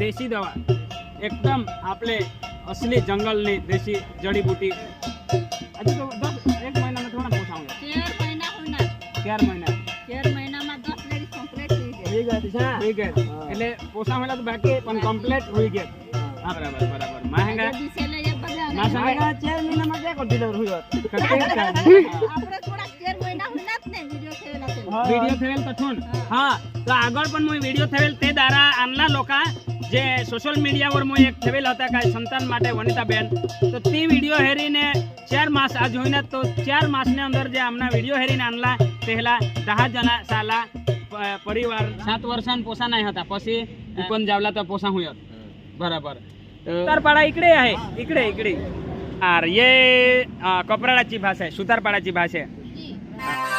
દેશી દવા. એકદમ આપણે અસલી જંગલની દેશી જડીબુટી. હજી તો દસ એક મહિનામાં થોડા પોસાવું તેર મહિના હોના. ચાર મહિના. તેર મહિનામાં દસ લેડી કમ્પ્લીટ થઈ ગઈ થઈ ગયા એટલે પોસાવેલા તો બાકી પણ કમ્પ્લીટ હોઈ ગયા હા. બરાબર બરાબર. મહેંગા આજે દિસે લઈએ બધા ના સમય ચાર મહિનામાં ક્યાં ડિલિવર હોય? આપણે થોડા તેર મહિના હોના જ ને વિડિયો થયેલા છે. વીડિયો થયેલ તો છું હા. તો આગળ પણ હું વીડિયો થયેલ તે દારા આનલા લોકા જે સોશિયલ મીડિયા પર હું એક થયેલ હતા કાંઈ સંતાન માટે વનિતાબેન તો તે વિડીયો હેરીને ચાર માસ આજ હોઈને તો ચાર માસની અંદર જે આમના વિડીયો હેરીને આનલા પહેલા દહ જણા સાલા પ- પરિવાર સાત વર્ષાન પોસા નહીં હતા પછી ઉપન જાવલા તો પોસા હું બરાબર સુતારપાડા इकडे आहे इकडे इकडे और ये अ, कपराडाची भाषा आहे सुतारपाडाची भाषा आहे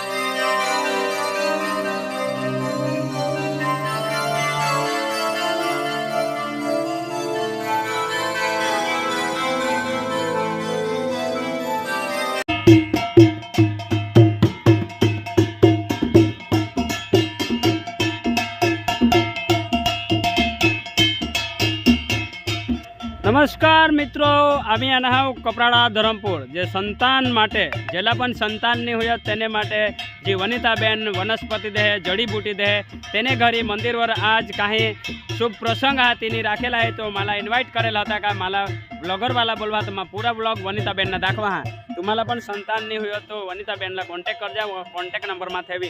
আমি અનાહવ કપરાડા ધરમપુર, જે સંતાન માટે, જેલા પણ સંતાનની હોય તેને માટે જે વનિતાબેન વનસ્પતિ દે જડીબૂટી દે, તેને ઘરે મંદિરવર આજ કાંઈ શુભ પ્રસંગ હા તેની રાખેલા હે તો માલા ઇન્વાઇટ કરેલા હતા કે માલા બ્લોગરવાલા બોલવા તો પૂરા બ્લોગ વનિતાબેનને દાખવા હા. तुम्हाला पण संतान नाही होय तो वनिताबेनला कॉन्टॅक्ट કોન્ટેક कॉन्टॅक्ट नंबर माथे बी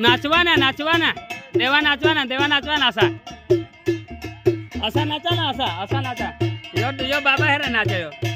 નાચવાના નાચવાના. દેવા નાચવાના દેવા નાચવાના, આશા. આશા નાચાના આશા આશા નાચા યો યો બાબા હેરા નાચાયો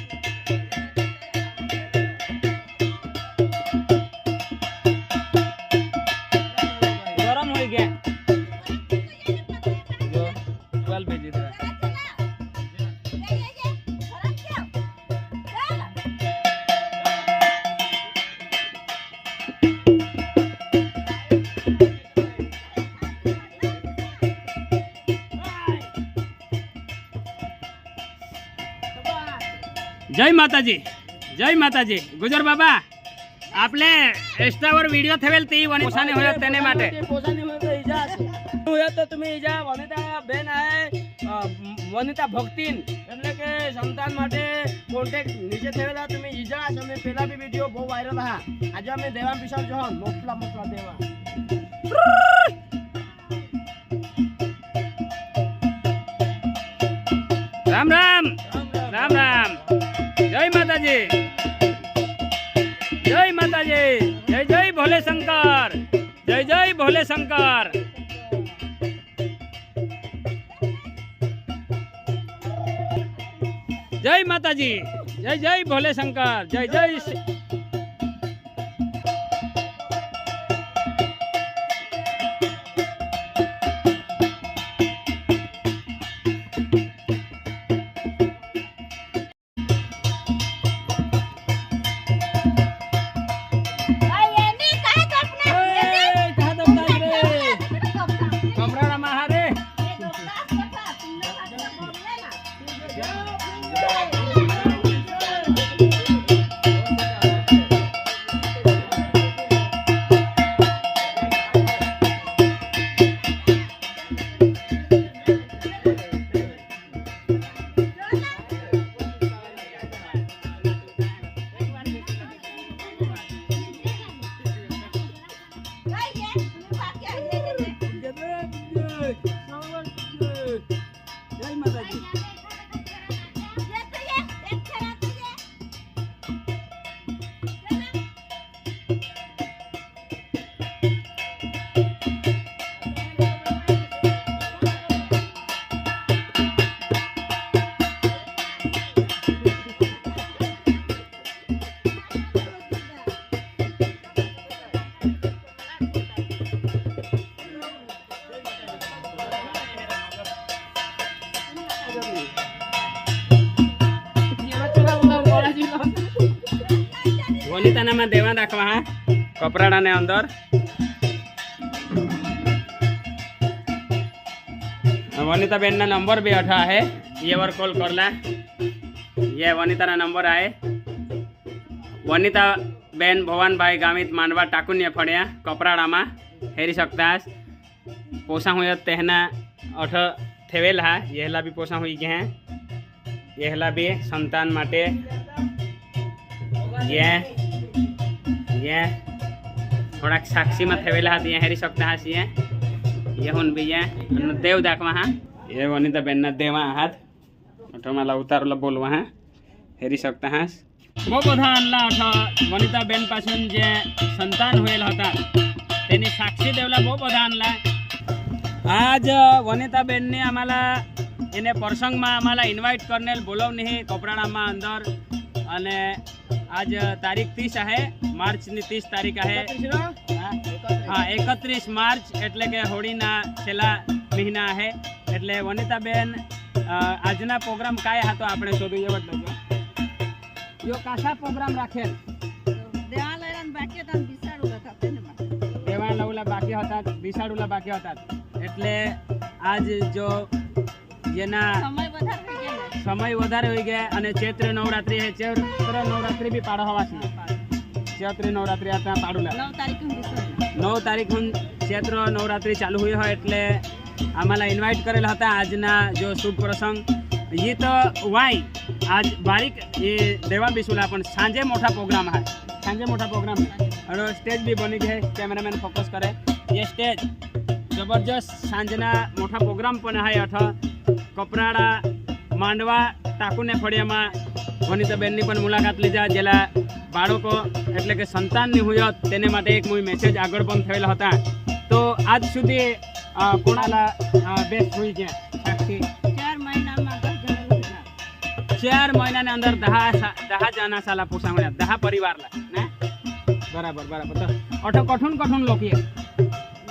જય માતાજી જય માતાજી. ગુજર બાબા આપણે એસ્ટાવર વિડિયો થવેલ તે વની હોય તેને માટે. ઈજા હોય તો તમે ઈજા. વનિતા બેન આ વનિતા ભક્તિન. એટલે કે સંતાન માટે કોન્ટેક નીચે થયેલા તમે ઈજા. તમે પેલા બી વિડિયો બહુ વાયરલ હા. આજે અમે દેવા વિશાલ જોહન. મોકલા મોકલા દેવા. શંકર! જય જય ભોલે શંકર! જય માતાજી! જય જય ભોલે શંકર! જય જય વનિતાનામાં દેવા રાખવા હા કપરાડાને અંદર वनिता बहन ना नंबर भी अठा है ये बार कॉल कर ला ये वनिता ना नंबर आए वनिता બેન ભવાનભાઈ ગામિત માંડવા ટાકુન્ય ફળ્યા કપરાડામાં હેરી શકતા પોસા હોય તેના અઠ થેવેલ હા યેહલા બી પોસા હોઈ ગયા યેહલા બી સંતાન માટે યે યે થોડાક સાક્ષીમાં થેવેલા હતા હેરી શકતા હા છીએ ये हुन भी ये અને દેવ દાખવા હા એ વનિતા બેન ના દેવા હાથ ઓઠોમાં ઉતારલા બોલવા હા હેરી શકતા હા બહુ બધા અલ્લા અઠ વનિતા બેન પાછળ જે સંતાન હોયેલ હતા તેની સાક્ષી દેવલા બહુ બધા અનલા આજ વનિતા બેનને આમાલા એને પ્રસંગમાં આમાલા ઇન્વાઇટ કરનેલ બોલવની કપરાડામાં અંદર અને આજ તારીખ ત્રીસ आहे માર્ચની ત્રીસ તારીખ आहे હા એકત્રીસ માર્ચ એટલે કે હોળીના છેલ્લા મહિના છે એટલે વનિતાબેન અ, આજના પ્રોગ્રામ કાંઈ હતો આપણે શોધું એવો જ લજો યો કાસા પ્રોગ્રામ રાખેલ દેવાલયના બાકી હતા ને બિસાડું હતા તેમાં. દેવાણ લવલા બાકી હતા બિસાડુલા બાકી હતા એટલે આજ જો જેના સમય વધારે થઈ ગયો ને. સમય વધારે હોઈ ગયા અને ચૈત્ર નવરાત્રી હે ચૈત્ર નવરાત્રી બી પાડો હવાશે ચૈત્ર નવરાત્રી આ ત્યાં પાડું નવ તારીખ હું ચૈત્ર નવરાત્રી ચાલુ હોય હોય એટલે આમાલા ઇન્વાઇટ કરેલા હતા આજના જો શુભ પ્રસંગ. એ તો વાય. આજ બારીક એ દેવા બિસુલા પણ સાંજે મોટા પ્રોગ્રામ હા. સાંજે મોટા પ્રોગ્રામ અને સ્ટેજ બી બની છે કેમેરામેન ફોકસ કરે. એ સ્ટેજ. જબરજસ્ત સાંજના મોટા પ્રોગ્રામ પણ હા અઠ. કપરાડા માંડવા ટાકુને ફળિયામાં વનિતાબેનની પણ મુલાકાત લીધા. જેલા બાળકો એટલે કે સંતાનની હુયત તેને માટે એક મુવી મેસેજ આગળ પણ થયેલા હતા. તો આજ સુધી કોણાલા બેસ્ટ હોય છે સાક્ષી ચાર મહિનાની અંદર દહા દહા જાના સાલા પોસાવણ્યા. દહા પરિવારલા ને? બરાબર બરાબર. તો અઠો કઠું કઠું લોકીએ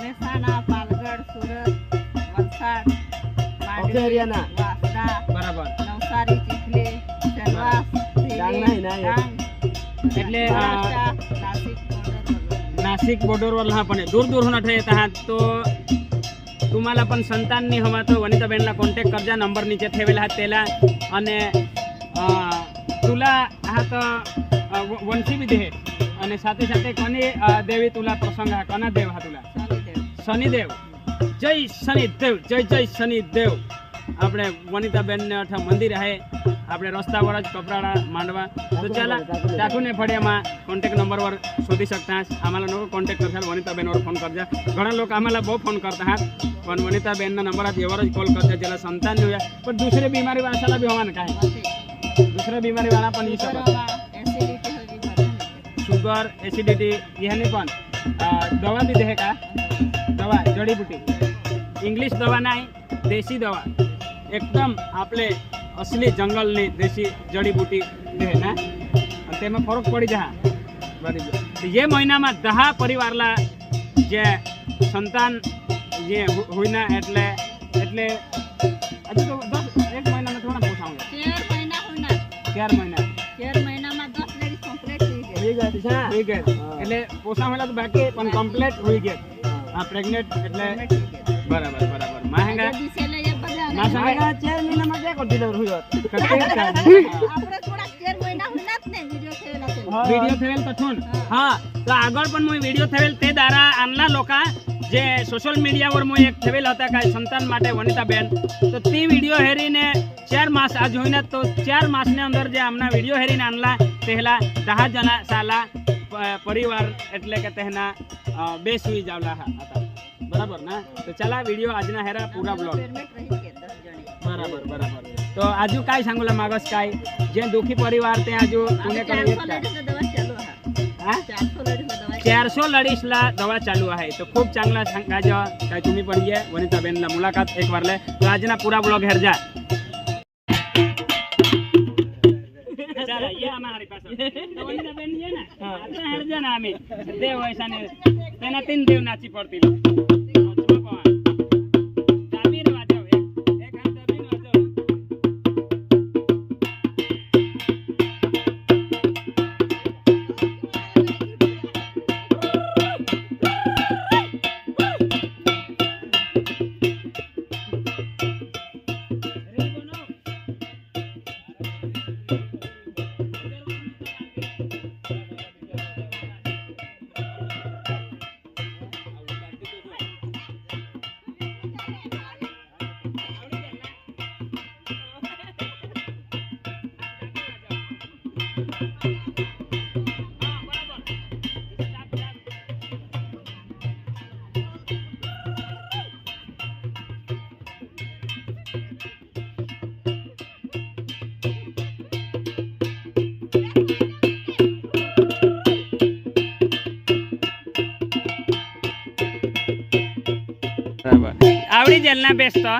મહેસાણા પાલગઢ સુરત વલસાડ. માંડવી, હરિયાણા. વાંસદા બરાબર નવસારી ચીખલી સેલવાસ ડાંગ નહીં, નહીં. ડાંગ, એટલે આ મહારાષ્ટ્ર, નાસિક border વગેરે. नाशिक बॉर्डरवर हा पण आहे. दूर दूर होणार ठेवत आहात तो तुम्हाला पण संतांनी हवा तो वनिताबेनला कॉन्टॅक्ट करजा नंबर नीचे ठेवेला आहात त्याला आणि अं, तुला आहात अं, व- वंशी विधी आहे आणि સાથે સાથે કોની અं, દેવી તુલા પ્રસંગ હા કોના દેવ હા તુલા ચાલીદેવ. શનિદેવ જય શનિદેવ જય જય શનિદેવ. આપણે વનિતાબેનને અઠા મંદિર હે આપણે રસ્તા પર જ કપરાડા માંડવા. તો ચાલા ટાકુને ફળિયામાં કોન્ટેક્ટ નંબર પર શોધી શકતા હશ. આम्हाला લોકો કોન્ટેક્ટ કરશે વનિતાબેન વર ફોન કરજા. ઘણા લોકો આम्हाला બહુ ફોન કરતા હા. પણ વનિતાબેનના નંબર આ એવર જ કોલ કરતા જેલા સંતાન હોય. પણ દૂસરે બીમારી વાળા બી હોવાના કાંઈ દૂસરે બીમારી વાળા પણ ઈ સુગર એસિડિટી યહની પણ. દવા બી દેખા દવા જડીબુટી ઇંગ્લિશ દવા નહીં દેશી દવા. એકદમ આપણે અસલી જંગલની દેશી જડીબુટી રહે ને તેમાં ફરક પડી જા એ મહિનામાં में दहा જે સંતાન જે હોઈના એટલે એટલે હજુ તો દસ એક મહિનામાં થોડા પોસાવું તેર મહિના હોઈના તેર મહિના. મહિનામાં એટલે પોસાવેલા તો બાકી પણ કમ્પ્લીટ હોય ગયા આ પ્રેગ્નેટ એટલે બરાબર બરાબર. મહેંગા. મહેંગા 4 મહિનામાં જે કરી દીધો રહ્યો આપણે થોડા 4 મહિના હુનાત ને વિડિયો થયેલ હતો વિડિયો થયેલ કથું હા. તો આગળ પણ હું વિડિયો થયેલ તે દ્વારા આમના લોકા જે સોશિયલ મીડિયા પર હું એક થયેલ હતા કાંઈ સંતાન માટે વનિતાબેન. તો તે વિડિયો હેરીને ચાર માસ આ જોઈને તો ચાર માસની અંદર જે આમના વિડિયો હેરીને આનલા પહેલા દહ જણા સાલા પરિવાર એટલે કે તેના અ, બે સુઈ જાવલા હતા બરાબર ને તો ચાલા વિડીયો આજના હેરા પૂરા બ્લોગ Permit રહી ગઈ દસ જણી. બરાબર બરાબર તો આજુ કાંઈ सांगूला मागस काय जे दुखी परिवार ते આજુ હવે पुणे ચારસો ladies ને દવા ચાલુ હા. हा ચારસો ladies ને દવા चारशे लढीसला दवा चालू आहे तो खूप चांगला सांगायचं काय तुम्ही पण ये वनिताबेनला मुलाकात एक वारले तो आजना पुरा ब्लॉग हेर ગયા અમારી પાસે. બેન છે ને? હરજન અમે. દેવ હોય છે તેના તીન દેવ નાચી પડતી આવડી જેલ ના બેસતો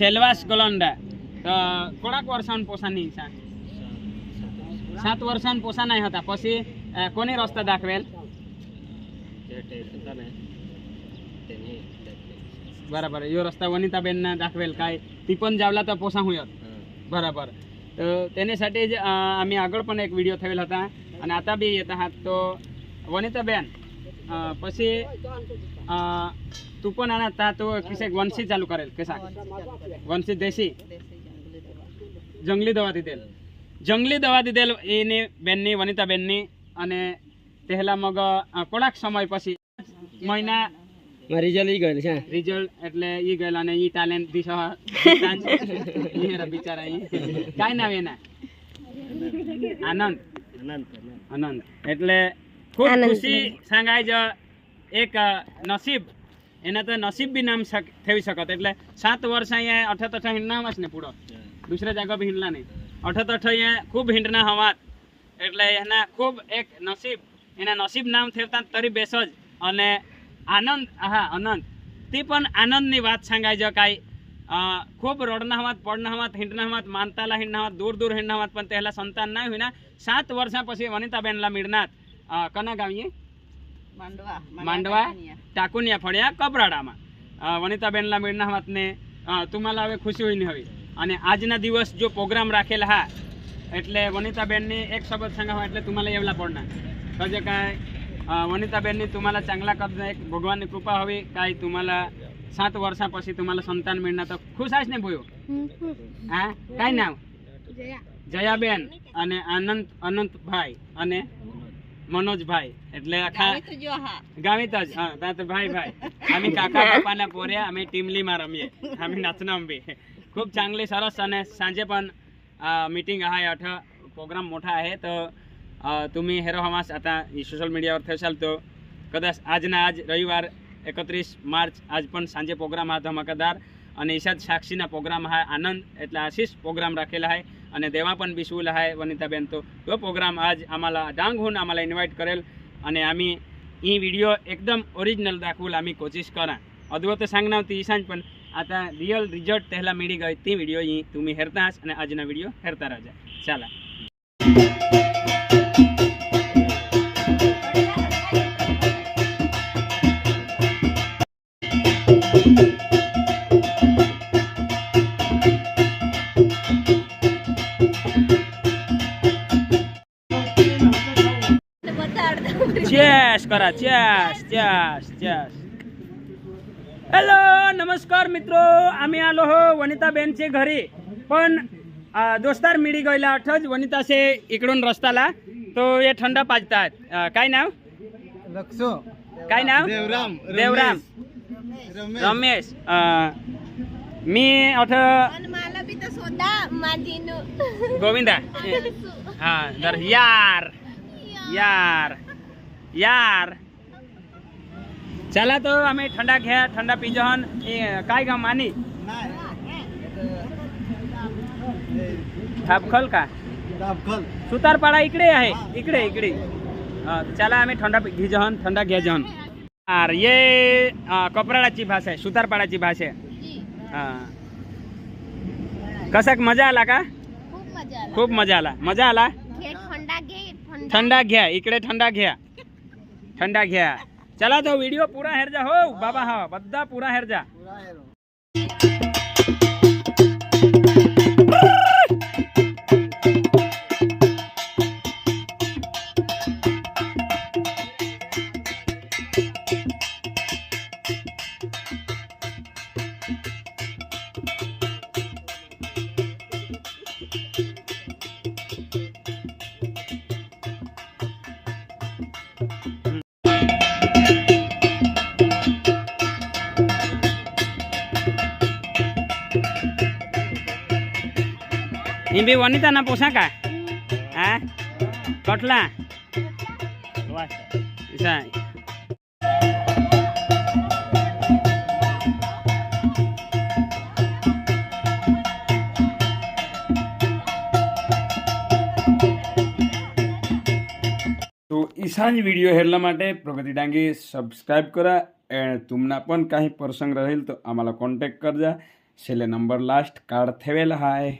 સેલવાસ ગોલંડા તો કોડાક વર્ષાન પોસાની ઈચ્છા સાત વર્ષાન પોસા નહીં હતા પછી અ, કોની રસ્તા દાખવેલ બરાબર યો રસ્તા વનિતાબેન ના દાખવેલ કાંઈ તીપન જાવલા તો પોસા હું બરાબર તો તેની સાથે જ અ, અમે આગળ પણ એક વીડિયો થયેલ હતા અને આતા બી હતા તો વનિતાબેન અ, પછી અ, તું પણ આના તા તો કિસે વંશી ચાલુ કરેલ કેસા વંશી દેશી? જંગલી દવા. દીધેલ. જંગલી દવા દીધેલ એની બેનની વનિતાબેનની અને પહેલા મગ કોડાક થોડાક સમય પછી મહિના રિઝલ્ટ ઈ ગયેલ છે. રિઝલ્ટ એટલે ઈ ગયેલ અને ઈ ટેલેન્ટ દી ઈ બિચારા ઈ. કાઈ નામ એના આનંદ. આનંદ. એટલે ખૂબ ખુશી સંગાય જ એક નસીબ એને તો નસીબ બી નામ થઈ શકત. એટલે સાત વર્ષ અહીંયા અઠત અઠ હિંડના હવાસ ને પૂરો. દુસરા જાગા બી હિંડલા નહીં. અઠત અઠ અહીંયા ખૂબ હિંડના હવાત એટલે એના ખૂબ એક નસીબ. એના નસીબ નામ થતા તરી બેસો જ. અને આનંદ હા આનંદ. તે પણ આનંદની વાત સાંગાઈ જો કાંઈ. ખૂબ રોડના હવાત પડના હવાત હિંડના હવાત માનતાલા હિંડના હવાત દૂર દૂર હિંડના હવાત પણ પહેલાં સંતાન ના હોય ને સાત વર્ષ પછી વનિતાબેનલા મીડનાથ. કના ગાવીએ मांडवा टाकून या फळ्या कपराडामा વનિતાબેનલા મેળના વાતને તુમાલા હવે ખુશી હોઈને હવે. અને આજના દિવસ જો પ્રોગ્રામ રાખેલા હા એટલે વનિતાબેનની એક શબ્દ સંગાવા એટલે તુમાલા એવલા પડના કજે કાંય વનિતાબેનની તુમાલા ચાંગલા કદ એક ભગવાનની કૃપા હવે કાંઈ તુમાલા સાત વર્ષા પછી તુમાલા સંતાન મેળના તો ખુશ આશ ને બોયો હા? કાંઈ નામ જયાબેન અને અનંત અનંતભાઈ અને મનોજભાઈ. એટલે આખા ગાવિત જ હા. ત્યાં ભાઈ ભાઈ. आम्ही काका पप्पाना पोऱ्या आम्ही टिमलीमा रमीये आम्ही नाचना अंबी खूप चांगली सरस आणि सांजे पण मीटिंग आहे अठ प्रोग्राम मोठा आहे तर तुम्ही हेरो हमास आता सोशल मीडियावर ठेवशाल तो कदाच આજના આજ રવિવાર એકત્રીસ માર્ચ આજ પણ સાંજે પ્રોગ્રામ હા ધમાકેદાર અને ઈશાદ સાક્ષીના પ્રોગ્રામ હા આનંદ એટલે આશીષ પ્રોગ્રામ રાખેલા હોય आणि देवा पण बिशवला आहे वनिताबेन तो तो प्रोग्राम आज आम्हाला डांग होऊन आम्हाला इन्व्हाइट करेल आणि आम्ही ही व्हिडिओ एकदम ओरिजिनल दाखवून आम्ही कोशिश करा अदव तर सांगणार ती ईशान पण आता रिअल रिझल्ट त्याला मिळी गई ती व्हिडिओ ही तुम्ही हेरताच आणि આજના व्हिडिओ हेरता राजा ચાલા करा चॅश चॅश चॅश हॅलो नमस्कार मित्र आम्ही आलो हो वनिताबेनचे घरी. पण दोस्तार मिडी गयला वनिता वनितासे इकडून रस्ताला. तो हे थंड पाजतात. काय नाव? लक्षो काय नाव? देवराम देवराम. रमेश. मी अठ गोविंदा. हा तर यार. यार. यार चला तो आम्ही थंडा घ्या थंडा पिजन काय का मानी थापखल का दाबखल सुतारपाडा इकडे आहे इकडे इकडे हा, चला आम्ही थंडा पि- घे जहन थंडा घ्या जहन यार ये अ, कपराडाची भाषा आहे सुतारपाडाची भाषा आहे हा. कसा मजा आला का ખૂબ મજા આવે खूप मजा आला मजा आला ઘે ઠંડા ઘે ઠંડા थंडा घ्या इकडे थंडा घ्या ઠંડા ઘ્યા ચલા તો વીડિયો પૂરા હેરજા હો. બાબા હા, બધા પૂરા હેરજા. પૂરા હેરો. इवी वनिता ना पोसा का हाँ कटला ऐसा તો ઈશાન व्हिडिओ हेरला માટે प्रगती डांगे सबस्क्राईब करा आणि तुम्हाला पण काही प्रसंग राहील तर आम्हाला contact Karja छेल्ले number last card ठेवेल हाय